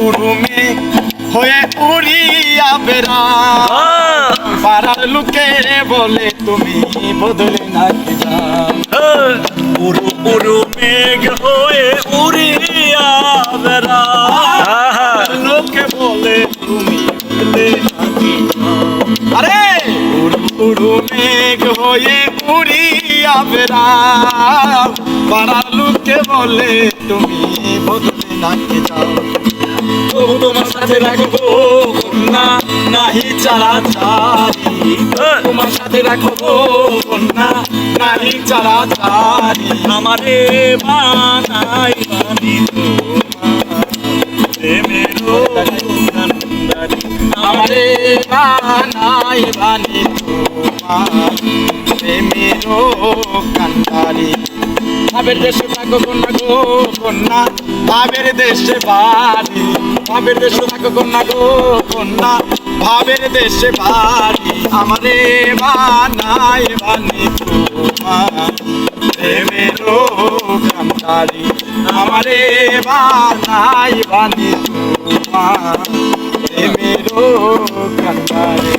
উরুমে হয়ে উড়িয়া বেড়া পাড়ার লোকে বলে তুমি বদলে যাও? পুরু পুরু মেঘ হয়ে উড়িয়া বেড়া লোকে বলে তুমি বদলে। আরে! উড়ু উড়ু মেঘ হয়ে উড়িয়া বেড়া পাড়ার লোকে বলে তুমি বদলে নাকি যাও? তবু তোমার সাথে রাখব কন্যা নাহি চারা চারি তোমার সাথে রাখব কন্যা নাহি চারা চারি আমারে বানাই বানি কান্দারি আমারে বানাই বানি তোমার। প্রেমেরও কান্তারি ভাবের দেশে থাকো কন্যা গো কন্যা ভাবের দেশে বাড়ি। ভাবের দেশে থাকো কন্যা গো, কন্যা। ভাবের দেশে বাড়ি আমারে বানাই বানি তোমার। প্রেমেরও কান্তারি আমারে বানাই বানি তোমার। প্রেমেরও কান্তারি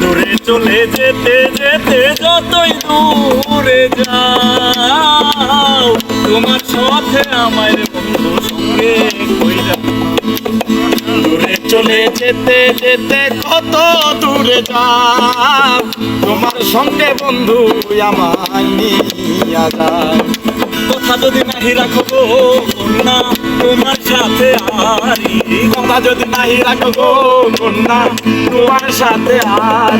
দূরে চলে যেতে যেতে যতই দূরে যাও, তোমার সাথে আমার চলে যেতে যেতে কত দূরে যাও। তোমার সঙ্গে বন্ধু আমায় নিয়া যাও। কথা যদি নাহি রাখব কন্যা, তোমার সাথে আরি কথা যদি নাহি রাখো কন্যা, তোমার সাথে আর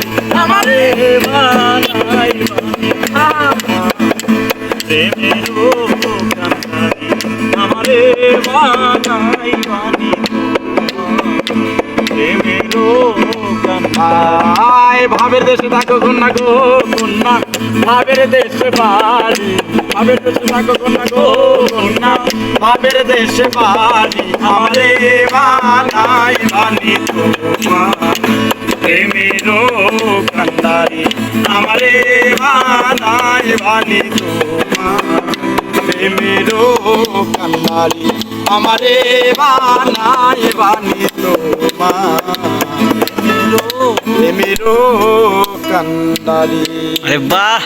আমারে বানাই বানি প্রেমেরও কান্দারি আমারে বানাই আয় ভাবের দেশে থাকো কন্যা গো, কন্যা। ভাবের দেশে বাড়ি। ভাবের দেশে থাকো কন্যা গো, কন্যা। ভাবের দেশে বাড়ি, আমারে বানাই বানি তোমার প্রেমেরও কান্দারি আমারে বানাই বানি তোমার প্রেমেরও কান্দারি আমারে বানাই বানি তোমার প্রেমেরও কান্দারি আরে বাহ